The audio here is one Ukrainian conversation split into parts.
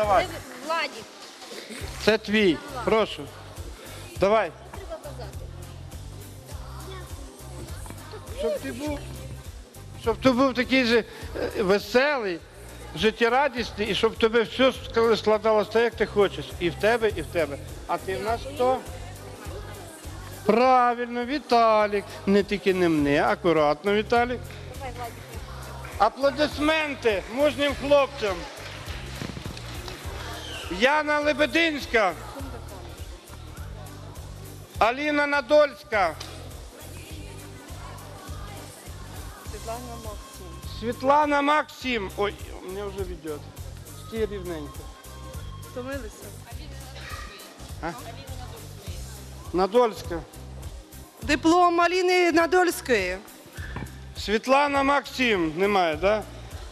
давай. Владик. Це твій. Прошу. Давай. Щоб ти був, щоб ти був такий же е, веселий, життєрадісний, і щоб тебе все складалося так, як ти хочеш. І в тебе, і в тебе. А ти в нас хто? Правильно, Віталік. Не тільки не мене, акуратно, Віталік. Аплодисменти мужнім хлопцям. Яна Лебединська. Аліна Надольська. Світлана Максим. Світлана Максим. Ой, мене вже ведет. Стій рівненько. Втомилися? Надольська. Диплом Аліни Надольської. Світлана Максим. Немає, да?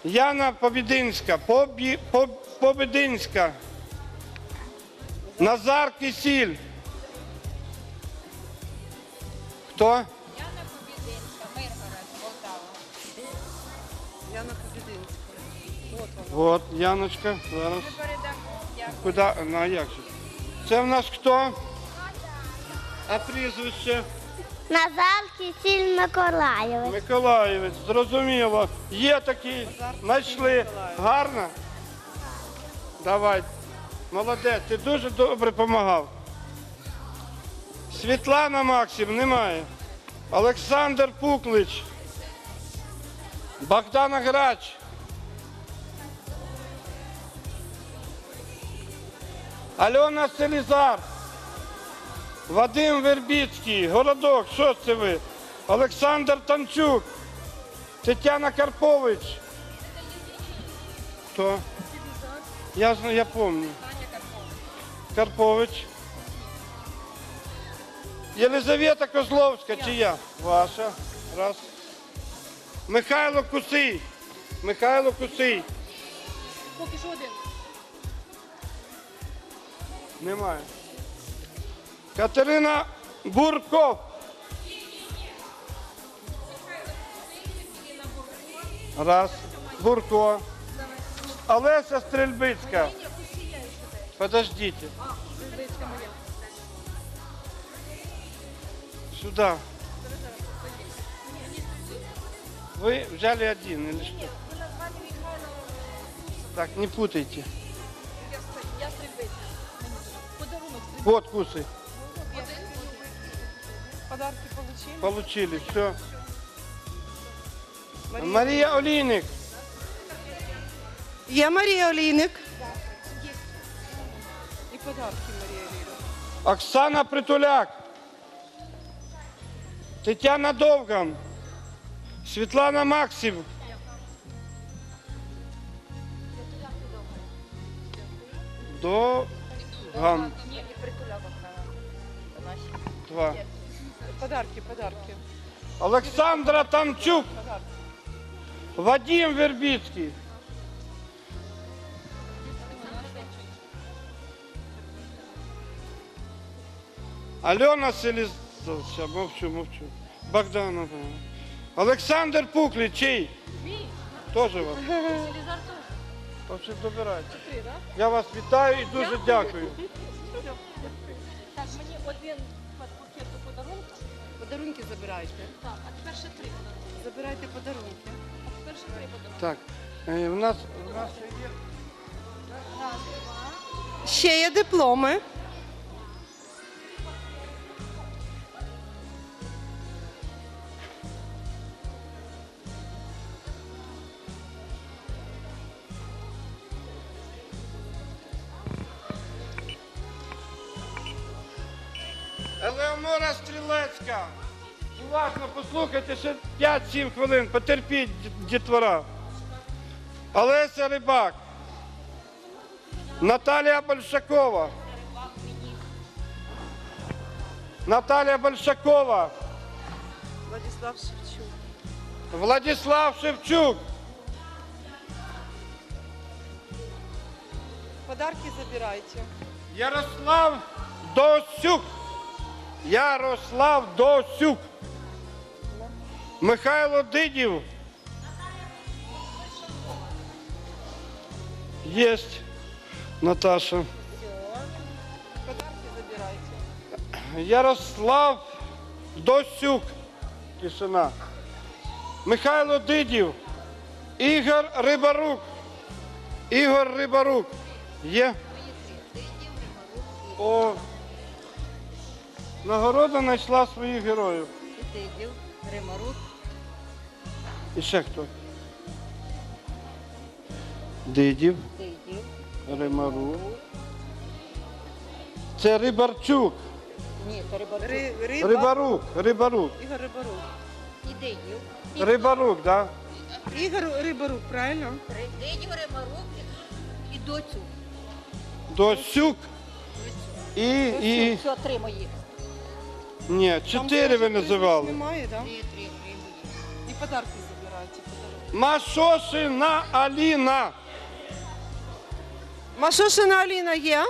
Яна Побідинська. Побі... Поб... Побідинська. Назар Кисіль. Хто? Яна Побідинська, Миргород, Полтава. Яна Побідинська. От вона. От, Яночка. Зараз. Передамо. Куда? Ну, а як же? Це в нас хто? А прізвище? Назар Кисіль Миколаєвич. Миколаєвець, зрозуміло. Є такий, знайшли. Гарно? Давай. Молодець, ти дуже добре допомагав. Світлана Максим немає. Олександр Пуклич. Богдана Грач. Альона Селізар. Вадим Вербіцький, Городок, що це ви? Олександр Танчук, Тетяна Карпович. Хто? Я я пам'ятаю. Карпович. Єлизавета Козловська, чи я? Ваша. Раз. Михайло Кусий. Михайло Кусий. Поки що один. Немає. Катерина Бурков. Раз. Бурко. Олеся Стрельбицька. Подождите. Сюда. Вы взяли один или что? Так, не путайте. Я стрільбиця. Подарунок Вот кусы. Подарки получили. Получили. Все. Марія. Мария Олейник. Є Марія Олійник. І подарки Марія Олійник. Оксана Притуляк. Тетяна Довган. Світлана Максим. Довган. Ні, притуляк. Два. Подарки, подарки. Олександра Танчук. Подарки. Вадим Вербицький. Альона Селіз... Мовчу, мовчу. Богданова. Олександр Пуклі, чий? Тоже вам. Селізар теж. Вообще добирайте. Я вас вітаю і дуже дякую. Так, мені один пакет подарунку. Подарунки забирайте. Так, а тепер ще три подарунки. Забирайте подарунки. А тепер ще три подарунки. Так, е, в нас, в нас ще є Ще є дипломи. Послухайте ще 5-7 хвилин. Потерпіть, дітвора. Олеся Рибак. Наталія Большакова. Наталія Большакова. Владислав Шевчук. Владислав Шевчук. Подарки забирайте. Ярослав Досюк. Ярослав Досюк. Михайло Дидів. Єсть. Наташа. Ярослав Досюк. Тишина. Михайло Дидів. Ігор Рибарук. Ігор Рибарук. Є? О. Нагорода знайшла своїх героїв. Дидів, Римарук, І ще хто? Дидів, Дидів, Римарук. Це Рибарчук. ні, то Рибарук Ри, риба. Рибарук. Рибарук. Ігор Рибарук. і Дидів. Рибарук, так? Ігор Рибарук, правильно? Ри- Дидів, Римарук і Доцю. Досюк. І, і... Все, три мої. Ні, чотири ви називали. Немає, так? Три, три, три. І подарки забирайте. Подарунки. Машошина Аліна. Машошина Аліна є?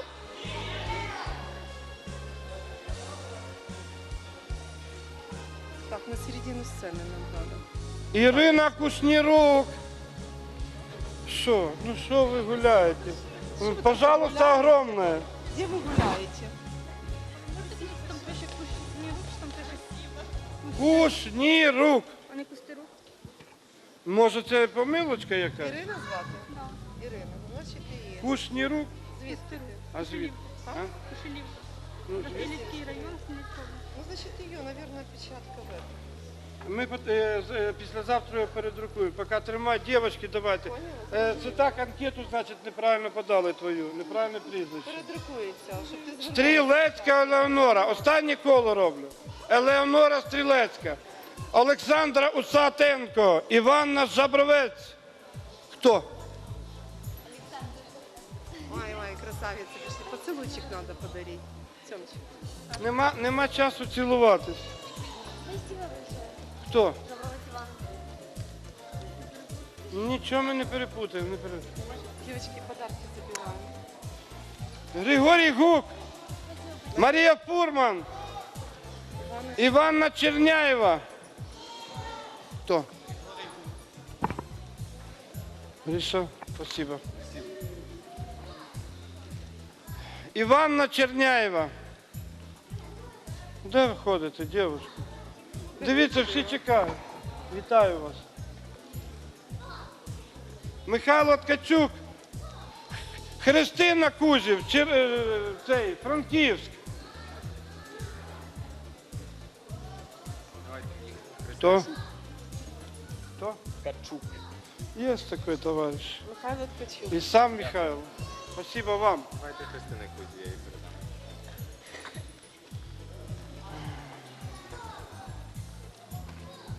Так, на середину сцени нам треба. Ірина Кушнірук. Що? Ну що ви гуляєте? Пожалуйста, огромне. Де ви гуляєте? Кушнірук. А не кустирук? Може, це помилочка яка? Ірина звати? Ірина, ну, значить і є. Кушнірук? Звідки? А звідки? А? Кошелівка. Ну? Васильівський район, Хмельницького. Ну, значить, її, мабуть, печатка в этом. Ми е, е, післязавтра його передрукуємо. Поки тримай, дівчатки, давайте. Е, Це так, анкету, значить, неправильно подали твою, неправильне прізвище. Передрукується, щоб ти згадала. Стрілецька Елеонора. Останнє коло роблю. Елеонора Стрілецька. Олександра Усатенко. Іванна Жабровець. Хто? Ай, ай, красавица, пішли. Поцілуйчик треба подарити. Тьомчик. Нема, нема часу цілуватись. Хто? Нічого ми не перепутаємо. Не перепутаємо. Дівчатки, подарки забираємо. Григорій Гук. Марія Фурман. Іванна Черняєва. Хто? Гриша, спасибо. Іванна Черняєва. Де ви ходите, дівчинка? Дивіться, всі чекають. Вітаю вас. Михайло Ткачук. Христина Кузів, Чер... е, цей, Франківськ. Хто? Хто? Качук. Є такий товариш. Михайло Ткачук. І сам Михайло. Спасибо вам. Давайте Христини Кузі, я її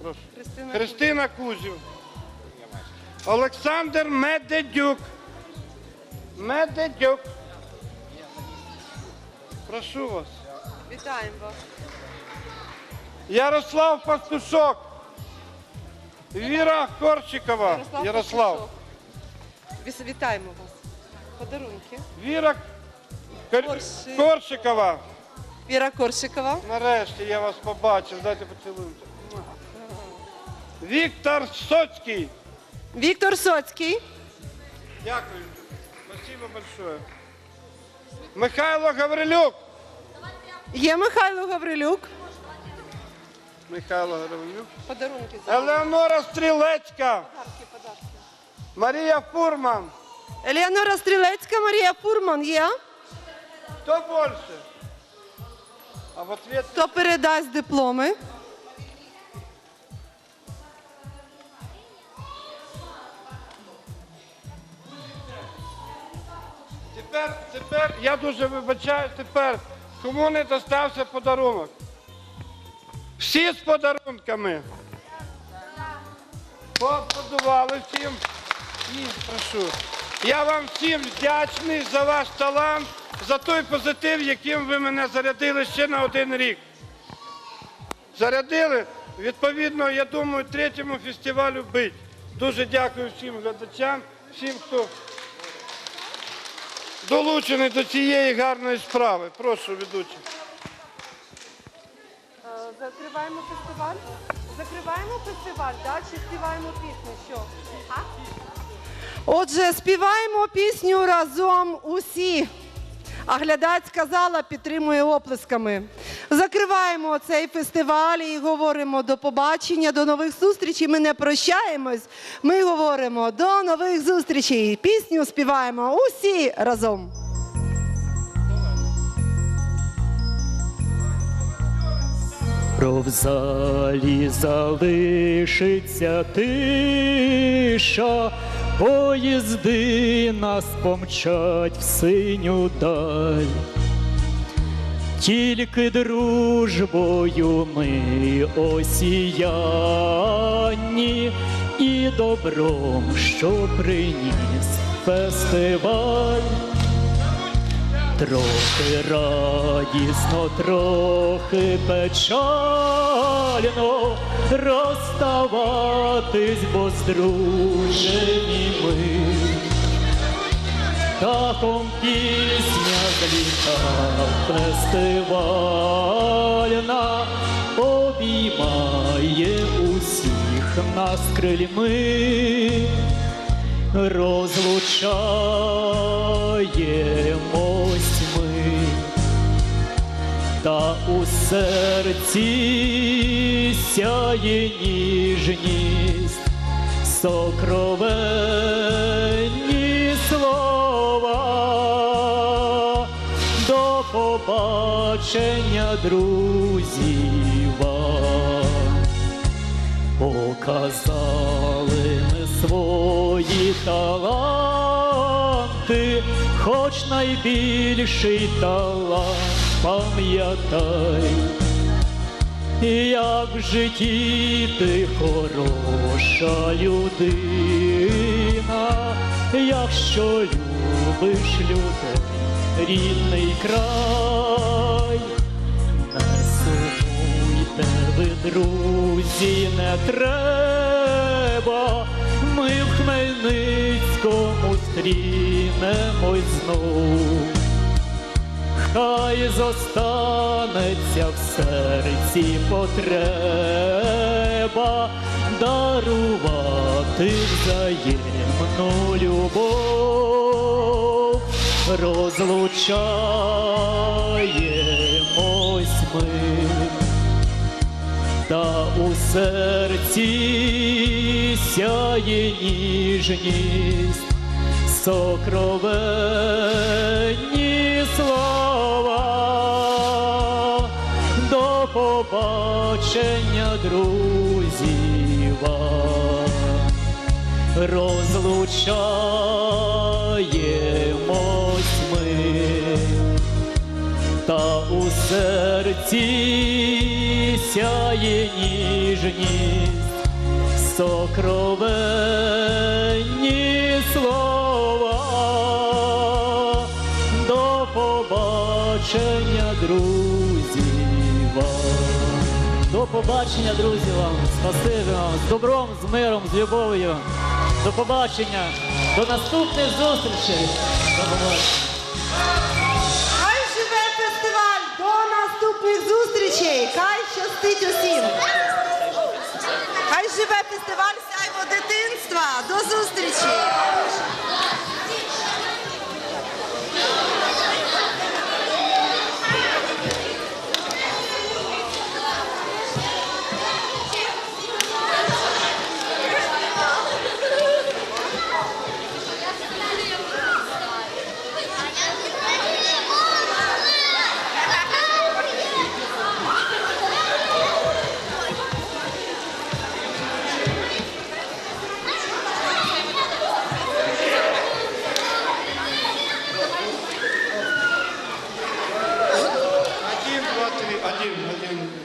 Прошу. Христина. Христина Кузів. Олександр Медедюк. Медедюк. Прошу вас. Вітаємо вас. Ярослав Пастушок. Віра Корчикова. Ярослав. Пастушок. Вітаємо вас. Подарунки. Віра Кор... Корши- Корчикова. Віра Коршикова. Нарешті я вас побачив. Дайте поцілуємося. Віктор Соцький. Віктор Соцький. Дякую. Спасибо большое. Михайло Гаврилюк. Є Михайло Гаврилюк. Михайло Гаврилюк. Подарунки. Елеонора Стрілецька. Подарки, подарки. Марія Фурман. Елеонора Стрілецька, Марія Фурман є. Хто більше? А в ответ Хто передасть дипломи? Тепер, тепер, я дуже вибачаю, тепер кому не достався подарунок? Всі з подарунками. Поаплодували всім. І прошу. Я вам всім вдячний за ваш талант, за той позитив, яким ви мене зарядили ще на один рік. Зарядили, відповідно, я думаю, третьому фестивалю бить. Дуже дякую всім глядачам, всім, хто долучений до цієї гарної справи. Прошу, ведучий. Закриваємо фестиваль. Закриваємо фестиваль, да? чи співаємо пісню? Що? Отже, співаємо пісню разом усі. А глядач сказала, підтримує оплесками. Закриваємо цей фестиваль і говоримо до побачення, до нових зустрічей. Ми не прощаємось. Ми говоримо до нових зустрічей. Пісню співаємо усі разом. Про в залишиться тиша, поїзди нас помчать в синю даль. Тільки дружбою ми осіяні і добром, що приніс фестиваль. Трохи радісно, трохи печально розставатись, бо здружені ми. Таком пісня зліта фестивальна обіймає усіх нас крильми розлучаємось ми, та у серці сяє ніжність, сокровенні побачення, друзі вам показали ми свої таланти, хоч найбільший талант пам'ятай, як в житті ти хороша людина, якщо любиш людей, рідний край. Друзі, не треба. Ми в Хмельницькому стрінемось знов. Хай зостанеться в серці потреба дарувати взаємну любов, розлучаємось ми та у серці сяє ніжність, сокровенні слова. До побачення, друзі, вам розлучаємось ми та у серці сяє ніжність, сокровенні слова. До побачення, друзі вам. До побачення, друзі вам. Спасибі вам. З добром, з миром, з любов'ю. До побачення. До наступних зустрічей. До побачення. Наступних зустрічей! Хай щастить усім! Хай живе фестиваль сяйво дитинства! До зустрічі!